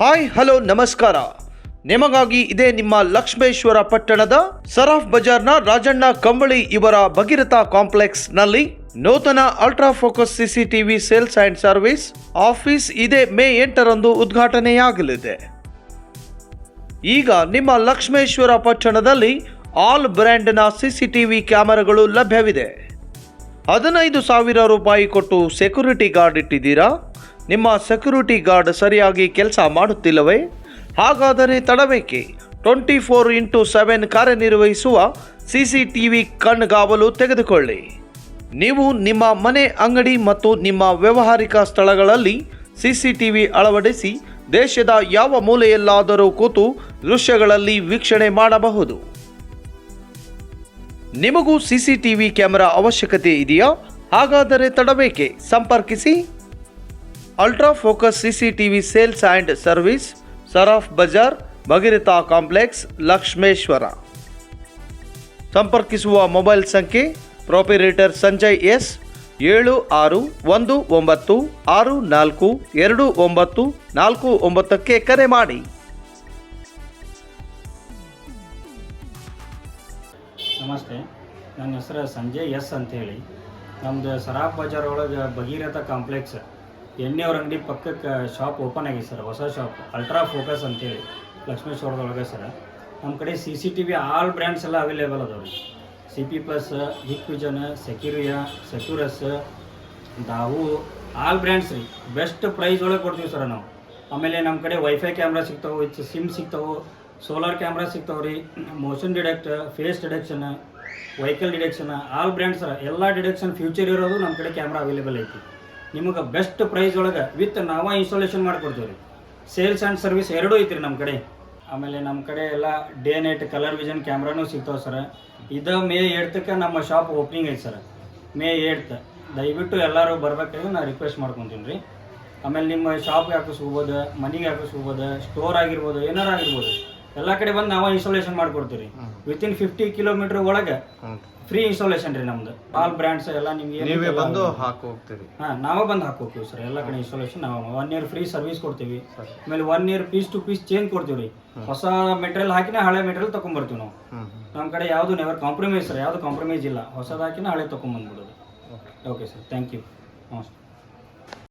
Hi, hello, ನಮಸ್ಕಾರ. ನಿಮಗಾಗಿ ಇದೇ ನಿಮ್ಮ ಲಕ್ಷ್ಮೇಶ್ವರ ಪಟ್ಟಣದ ಸರಾಫ್ ಬಜಾರ್ನ ರಾಜಣ್ಣ ಕಂಬಳಿ ಇವರ ಭಗೀರಥ ಕಾಂಪ್ಲೆಕ್ಸ್ನಲ್ಲಿ ನೂತನ ultra focus CCTV sales and service office ಇದೇ ಮೇ ಎಂಟರಂದು ಉದ್ಘಾಟನೆಯಾಗಲಿದೆ. ಈಗ ನಿಮ್ಮ ಲಕ್ಷ್ಮೇಶ್ವರ ಪಟ್ಟಣದಲ್ಲಿ ಆಲ್ ಬ್ರ್ಯಾಂಡ್ನ ಸಿಸಿಟಿವಿ ಕ್ಯಾಮೆರಾಗಳು ಲಭ್ಯವಿದೆ. ಹದಿನೈದು ಸಾವಿರ ರೂಪಾಯಿ ಕೊಟ್ಟು ಸೆಕ್ಯೂರಿಟಿ ಗಾರ್ಡ್ ಇಟ್ಟಿದ್ದೀರಾ? ನಿಮ್ಮ ಸೆಕ್ಯೂರಿಟಿ ಗಾರ್ಡ್ ಸರಿಯಾಗಿ ಕೆಲಸ ಮಾಡುತ್ತಿಲ್ಲವೇ? ಹಾಗಾದರೆ ತಡಬೇಕೆ? ಟ್ವೆಂಟಿ ಫೋರ್ ಇಂಟು ಸೆವೆನ್ ಕಾರ್ಯನಿರ್ವಹಿಸುವ ಸಿ ಸಿ ಟಿ ವಿ ಕಣ್ಗಾವಲು ತೆಗೆದುಕೊಳ್ಳಿ. ನೀವು ನಿಮ್ಮ ಮನೆ ಅಂಗಡಿ ಮತ್ತು ನಿಮ್ಮ ವ್ಯಾವಹಾರಿಕ ಸ್ಥಳಗಳಲ್ಲಿ ಸಿ ಸಿ ಟಿ ವಿ ಅಳವಡಿಸಿ ದೇಶದ ಯಾವ ಮೂಲೆಯಲ್ಲಾದರೂ ಕೂತು ದೃಶ್ಯಗಳಲ್ಲಿ ವೀಕ್ಷಣೆ ಮಾಡಬಹುದು. ನಿಮಗೂ ಸಿಸಿಟಿವಿ ಕ್ಯಾಮೆರಾ ಅವಶ್ಯಕತೆ ಇದೆಯಾ? ಹಾಗಾದರೆ ತಡಬೇಕೆ. ಸಂಪರ್ಕಿಸಿ. Ultra focus CCTV sales and service, Saraf Bazar, Bhagiratha complex, Lakshmeshwar. ಸಂಪರ್ಕಿಸುವ ಮೊಬೈಲ್ ಸಂಖ್ಯೆ, ಪ್ರಾಪರೇಟರ್ ಸಂಜಯ್ ಎಸ್, ಏಳು ಆರು ಒಂದು ಒಂಬತ್ತು ಆರು ನಾಲ್ಕು ಎರಡು ಒಂಬತ್ತು ನಾಲ್ಕು ಒಂಬತ್ತಕ್ಕೆ ಕರೆ ಮಾಡಿ. ನಮಸ್ತೆ. ನನ್ನ ಹೆಸರು ಸಂಜಯ್ ಎಸ್ ಅಂತೇಳಿ. ನಮ್ಮದು ಸರಾಫ್ ಬಜಾರ್ ಒಳಗೆ ಭಗೀರಥ ಕಾಂಪ್ಲೆಕ್ಸ್. ಎಣ್ಣೆಯವ್ರ ಅಂಗಡಿ ಪಕ್ಕಕ್ಕೆ ಶಾಪ್ ಓಪನ್ ಆಗಿದೆ ಸರ್, ಹೊಸ ಶಾಪ್. ಅಲ್ಟ್ರಾ ಫೋಕಸ್ ಅಂತೇಳಿ, ಲಕ್ಷ್ಮೇಶ್ವರದೊಳಗೆ ಸರ್. ನಮ್ಮ ಕಡೆ C C T V all brands ಎಲ್ಲ ಅವೈಲೇಬಲ್ ಅದಾವೆ ರೀ C P plus Hikvision Secureye, Securus, Dahua, all brands ರೀ. ಬೆಸ್ಟ್ ಪ್ರೈಸ್ ಒಳಗೆ ಕೊಡ್ತೀವಿ ಸರ್ ನಾವು. ಆಮೇಲೆ ನಮ್ಮ ಕಡೆ ವೈಫೈ ಕ್ಯಾಮ್ರಾ ಸಿಗ್ತಾವೆ ಸಿಮ್ ಸಿಗ್ತಾವೆ ಸೋಲಾರ್ ಕ್ಯಾಮ್ರಾ ಸಿಗ್ತಾವೆ ರೀ motion detect face detection vehicle detection all brands ಎಲ್ಲ ಡಿಡೆಕ್ಷನ್ ಫ್ಯೂಚರ್ ಇರೋದು ನಮ್ಮ ಕಡೆ ಕ್ಯಾಮ್ರಾ ಅವೈಲೇಬಲ್ ಐತಿ. ನಿಮಗೆ ಬೆಸ್ಟ್ ಪ್ರೈಸ್ ಒಳಗೆ ವಿತ್ ನಾವ ಇನ್ಸ್ಟಾಲೇಷನ್ ಮಾಡಿಕೊಡ್ತೀವಿ ರೀ ಸೇಲ್ಸ್ ಆ್ಯಂಡ್ ಸರ್ವಿಸ್ ಎರಡೂ ಐತ್ರಿ ನಮ್ಮ ಕಡೆ. ಆಮೇಲೆ ನಮ್ಮ ಕಡೆ ಎಲ್ಲ ಡೇ ನೈಟ್ ಕಲರ್ ವಿಷನ್ ಕ್ಯಾಮ್ರಾನೂ ಸಿಗ್ತಾವೆ ಸರ್ ಇದು ಮೇ ಏಡ್ತಕ್ಕೆ ನಮ್ಮ ಶಾಪ್ ಓಪನಿಂಗ್ ಐತೆ ಸರ್ ಮೇ ಏಳ್ತ್ ದಯವಿಟ್ಟು ಎಲ್ಲರೂ ಬರ್ಬೇಕಾದ್ರೆ ನಾನು ರಿಕ್ವೆಸ್ಟ್ ಮಾಡ್ಕೊತೀನಿ ರೀ ಆಮೇಲೆ ನಿಮ್ಮ ಶಾಪ್ಗೆ ಹಾಕಿಸ್ಕೋಬೋದು, ಮನೆಗೆ ಹಾಕಿಸ್ಕೋಬೋದು ಸ್ಟೋರ್ ಆಗಿರ್ಬೋದು, ಏನಾರು ಆಗಿರ್ಬೋದು. ಎಲ್ಲ ಕಡೆ ಬಂದು ನಾವ ಇನ್ಸ್ಟಾಲೇಷನ್ ಮಾಡ್ಕೊಡ್ತೀವಿ ವಿತ್ ಇನ್ ಫಿಫ್ಟಿ ಕಿಲೋಮೀಟರ್ ಒಳಗೆ ಫ್ರೀ ಇನ್ಸ್ಟಾಲೇಷನ್ ರೀ ನಮ್ದು. ಆಲ್ ಬ್ರ್ಯಾಂಡ್ಸ್ ಎಲ್ಲ ನಿಮ್ಗೆ ನೀವೇ ಬಂದು ಹಾಕಿ ಹೋಗ್ತೀರಿ. ಹಾ ನಾವೇ ಬಂದು ಹಾಕೋತೀವಿ ಸರ್ ಎಲ್ಲ ಕಡೆ ಇನ್ಸ್ಟಾಲೇಷನ್ ನಾವು ಒನ್ ಇಯರ್ ಫ್ರೀ ಸರ್ವಿಸ್ ಕೊಡ್ತೀವಿ. ಆಮೇಲೆ one year piece to piece change ಕೊಡ್ತೀವಿ ರೀ ಹೊಸ ಮೆಟೀರಿಯಲ್ ಹಾಕಿನ ಹಳೆ ಮೆಟೀರಿಯಲ್ ತಗೊಂಡ್ಬರ್ತೀವಿ ನಾವು. ನಮ್ಮ ಕಡೆ ಯಾವುದು ನೆವರ್ ಕಾಂಪ್ರಮೈಸ್ ಸರ್ ಯಾವುದು ಕಾಂಪ್ರಮೈಸ್ ಇಲ್ಲ. ಹೊಸದಾಕಿನ ಹಳೆ ತಗೊಂಡ್ಬಂದ್ಬಿಡೋದು ಓಕೆ ಸರ್ ಥ್ಯಾಂಕ್ ಯು ನಮಸ್ತೆ.